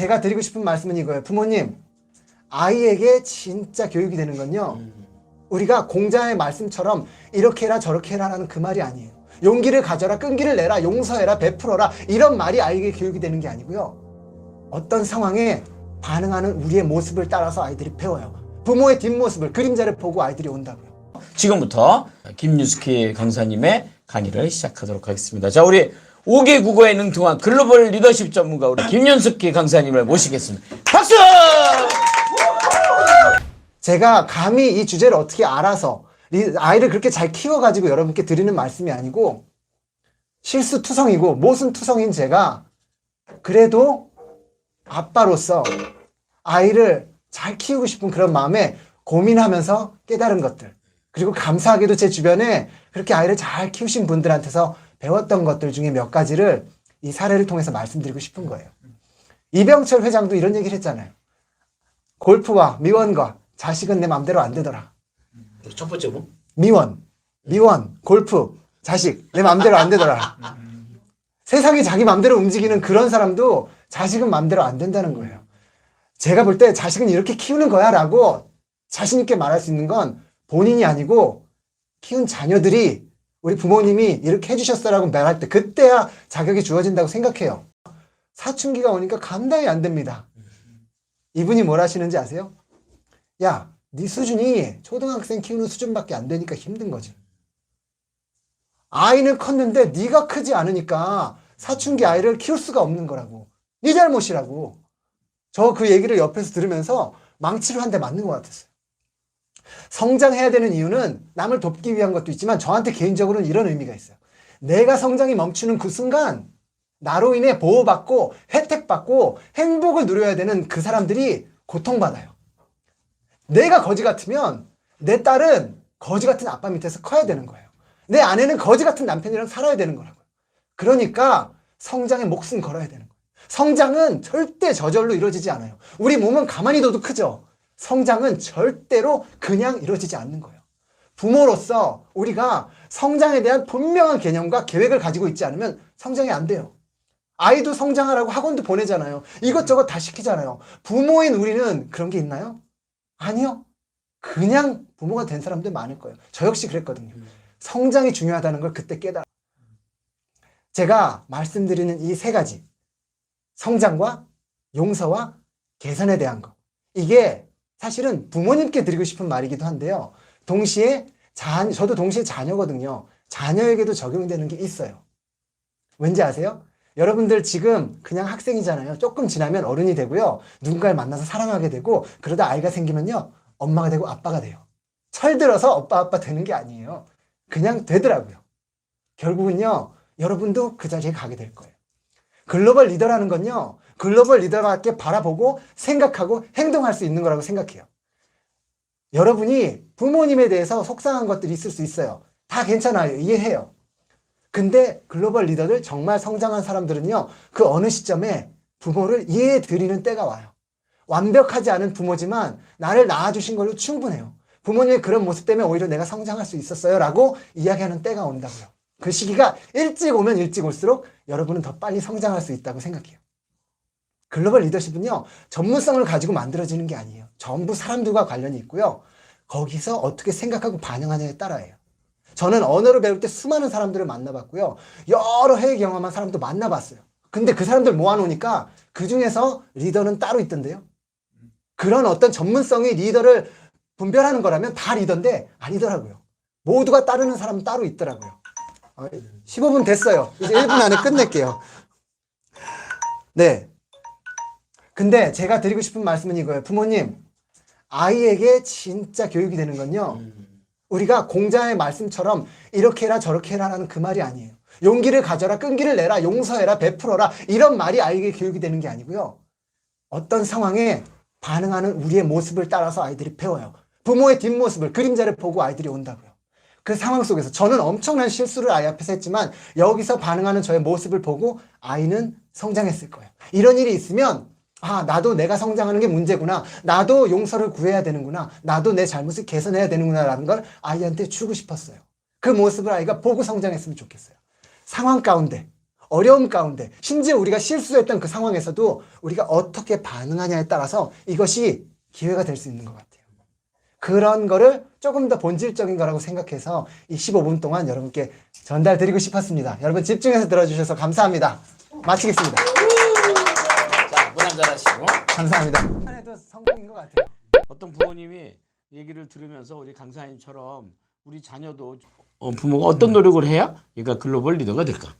제가 드리고 싶은 말씀은 이거예요. 부모님, 아이에게 진짜 교육이 되는 건요. 우리가 공자의 말씀처럼 이렇게 해라 저렇게 해라라는 그 말이 아니에요. 용기를 가져라, 끈기를 내라, 용서해라, 베풀어라 이런 말이 아이에게 교육이 되는 게 아니고요. 어떤 상황에 반응하는 우리의 모습을 따라서 아이들이 배워요. 부모의 뒷모습을 그림자를 보고 아이들이 온다고요. 지금부터 김유스키 강사님의 강의를 시작하도록 하겠습니다. 자, 우리 5개 국어에 능통한 글로벌 리더십 전문가 우리 김윤숙기 강사님을 모시겠습니다. 박수! 제가 감히 이 주제를 어떻게 알아서 리- 아이를 그렇게 잘 키워가지고 여러분께 드리는 말씀이 아니고 실수투성이고 모순투성인 제가 그래도 아빠로서 아이를 잘 키우고 싶은 그런 마음에 고민하면서 깨달은 것들 그리고 감사하게도 제 주변에 그렇게 아이를 잘 키우신 분들한테서 배웠던 것들 중에 몇 가지를 이 사례를 통해서 말씀드리고 싶은 거예요. 이병철 회장도 이런 얘기를 했잖아요. 골프와 미원과 자식은 내 맘대로 안 되더라. 첫 번째 뭐? 미원, 미원, 골프, 자식 내 맘대로 안 되더라. 세상이 자기 맘대로 움직이는 그런 사람도 자식은 맘대로 안 된다는 거예요. 제가 볼 때 자식은 이렇게 키우는 거야 라고 자신 있게 말할 수 있는 건 본인이 아니고 키운 자녀들이 우리 부모님이 이렇게 해주셨어라고 말할 때 그때야 자격이 주어진다고 생각해요. 사춘기가 오니까 감당이 안 됩니다. 이분이 뭘 하시는지 아세요? 야, 네 수준이 초등학생 키우는 수준밖에 안 되니까 힘든 거지. 아이는 컸는데 네가 크지 않으니까 사춘기 아이를 키울 수가 없는 거라고. 네 잘못이라고. 저 그 얘기를 옆에서 들으면서 망치를 한 대 맞는 것 같았어요. 성장해야 되는 이유는 남을 돕기 위한 것도 있지만 저한테 개인적으로는 이런 의미가 있어요. 내가 성장이 멈추는 그 순간 나로 인해 보호받고 혜택받고 행복을 누려야 되는 그 사람들이 고통받아요. 내가 거지 같으면 내 딸은 거지 같은 아빠 밑에서 커야 되는 거예요. 내 아내는 거지 같은 남편이랑 살아야 되는 거라고요. 그러니까 성장에 목숨 걸어야 되는 거예요. 성장은 절대 저절로 이루어지지 않아요. 우리 몸은 가만히 둬도 크죠. 성장은 절대로 그냥 이루어지지 않는 거예요. 부모로서 우리가 성장에 대한 분명한 개념과 계획을 가지고 있지 않으면 성장이 안 돼요. 아이도 성장하라고 학원도 보내잖아요. 이것저것 다 시키잖아요. 부모인 우리는 그런 게 있나요? 아니요. 그냥 부모가 된 사람들 많을 거예요. 저 역시 그랬거든요. 성장이 중요하다는 걸 그때 깨달아. 제가 말씀드리는 이 세 가지. 성장과 용서와 개선에 대한 거. 이게 사실은 부모님께 드리고 싶은 말이기도 한데요. 동시에 자, 저도 동시에 자녀거든요. 자녀에게도 적용되는 게 있어요. 왠지 아세요? 여러분들 지금 그냥 학생이잖아요. 조금 지나면 어른이 되고요. 누군가를 만나서 사랑하게 되고 그러다 아이가 생기면요. 엄마가 되고 아빠가 돼요. 철들어서 오빠 아빠 되는 게 아니에요. 그냥 되더라고요. 결국은요. 여러분도 그 자리에 가게 될 거예요. 글로벌 리더라는 건요. 글로벌 리더답게 바라보고 생각하고 행동할 수 있는 거라고 생각해요. 여러분이 부모님에 대해서 속상한 것들이 있을 수 있어요. 다 괜찮아요. 이해해요. 근데 글로벌 리더들 정말 성장한 사람들은요. 그 어느 시점에 부모를 이해해 드리는 때가 와요. 완벽하지 않은 부모지만 나를 낳아주신 걸로 충분해요. 부모님의 그런 모습 때문에 오히려 내가 성장할 수 있었어요. 라고 이야기하는 때가 온다고요. 그 시기가 일찍 오면 일찍 올수록 여러분은 더 빨리 성장할 수 있다고 생각해요. 글로벌 리더십은요, 전문성을 가지고 만들어지는 게 아니에요. 전부 사람들과 관련이 있고요. 거기서 어떻게 생각하고 반응하냐에 따라예요. 저는 언어를 배울 때 수많은 사람들을 만나봤고요. 여러 해외 경험한 사람도 만나봤어요. 근데 그 사람들 모아놓으니까 그 중에서 리더는 따로 있던데요. 그런 어떤 전문성이 리더를 분별하는 거라면 다 리더인데 아니더라고요. 모두가 따르는 사람은 따로 있더라고요. 어, 15분 됐어요. 이제 1분 안에 끝낼게요. 네. 근데 제가 드리고 싶은 말씀은 이거예요. 부모님, 아이에게 진짜 교육이 되는 건요. 우리가 공자의 말씀처럼 이렇게 해라 저렇게 해라라는 그 말이 아니에요. 용기를 가져라, 끈기를 내라, 용서해라, 베풀어라 이런 말이 아이에게 교육이 되는 게 아니고요. 어떤 상황에 반응하는 우리의 모습을 따라서 아이들이 배워요. 부모의 뒷모습을 그림자를 보고 아이들이 온다고요. 그 상황 속에서 저는 엄청난 실수를 아이 앞에서 했지만 여기서 반응하는 저의 모습을 보고 아이는 성장했을 거예요. 이런 일이 있으면 아, 나도 내가 성장하는 게 문제구나. 나도 용서를 구해야 되는구나. 나도 내 잘못을 개선해야 되는구나라는 걸 아이한테 주고 싶었어요. 그 모습을 아이가 보고 성장했으면 좋겠어요. 상황 가운데 어려움 가운데 심지어 우리가 실수했던 그 상황에서도 우리가 어떻게 반응하냐에 따라서 이것이 기회가 될 수 있는 것 같아요. 그런 거를 조금 더 본질적인 거라고 생각해서 이 15분 동안 여러분께 전달드리고 싶었습니다. 여러분 집중해서 들어주셔서 감사합니다. 마치겠습니다. 자, 부담 잘하시고. 감사합니다. 한해도 성공인 것 같아요. 어떤 부모님이 얘기를 들으면서 우리 강사님처럼 우리 자녀도 어, 부모가 어떤 노력을 해야 얘가 글로벌 리더가 될까?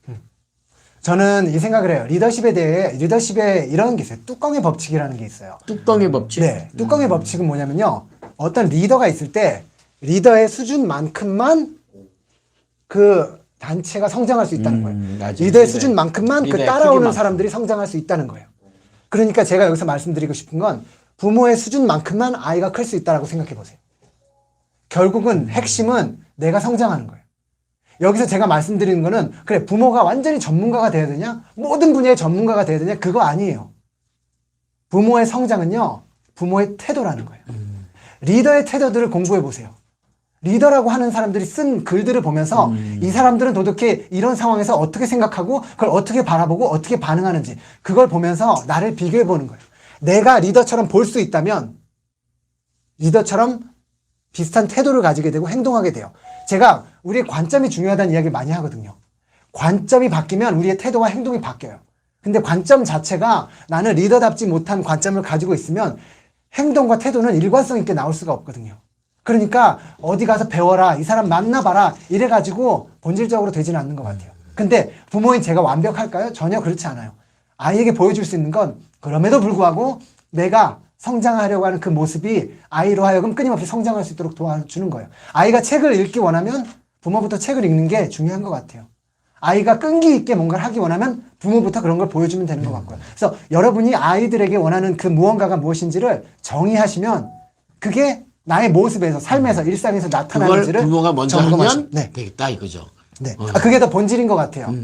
저는 이 생각을 해요. 리더십에 대해 리더십에 이런 게 있어요. 뚜껑의 법칙이라는 게 있어요. 뚜껑의 법칙. 네, 뚜껑의 법칙은 뭐냐면요. 어떤 리더가 있을 때 리더의 수준만큼만 그 단체가 성장할 수 있다는 거예요. 음, 맞아요. 리더의 리더의- 수준만큼만 그 리더의 따라오는 크기만큼. 사람들이 성장할 수 있다는 거예요. 그러니까 제가 여기서 말씀드리고 싶은 건 부모의 수준만큼만 아이가 클 수 있다라고 생각해 보세요. 결국은 핵심은 내가 성장하는 거예요. 여기서 제가 말씀드리는 거는 그래 부모가 완전히 전문가가 돼야 되냐? 모든 분야의 전문가가 돼야 되냐? 그거 아니에요. 부모의 성장은요. 부모의 태도라는 거예요. 리더의 태도들을 공부해 보세요. 리더라고 하는 사람들이 쓴 글들을 보면서 이 사람들은 도대체 이런 상황에서 어떻게 생각하고 그걸 어떻게 바라보고 어떻게 반응하는지 그걸 보면서 나를 비교해 보는 거예요. 내가 리더처럼 볼 수 있다면 리더처럼 비슷한 태도를 가지게 되고 행동하게 돼요. 제가 우리의 관점이 중요하다는 이야기를 많이 하거든요. 관점이 바뀌면 우리의 태도와 행동이 바뀌어요. 근데 관점 자체가 나는 리더답지 못한 관점을 가지고 있으면 행동과 태도는 일관성 있게 나올 수가 없거든요. 그러니까 어디 가서 배워라, 이 사람 만나봐라, 이래가지고 본질적으로 되지는 않는 것 같아요. 근데 부모인 제가 완벽할까요? 전혀 그렇지 않아요. 아이에게 보여줄 수 있는 건 그럼에도 불구하고 내가 성장하려고 하는 그 모습이 아이로 하여금 끊임없이 성장할 수 있도록 도와주는 거예요. 아이가 책을 읽기 원하면 부모부터 책을 읽는 게 중요한 것 같아요. 아이가 끈기 있게 뭔가를 하기 원하면 부모부터 그런 걸 보여주면 되는 것 같고요. 그래서 여러분이 아이들에게 원하는 그 무언가가 무엇인지를 정의하시면 그게 나의 모습에서 삶에서 일상에서 그걸 나타나는지를 부모가 먼저 점검하시- 하면 네, 되겠다 이거죠. 네. 아, 그게 더 본질인 것 같아요.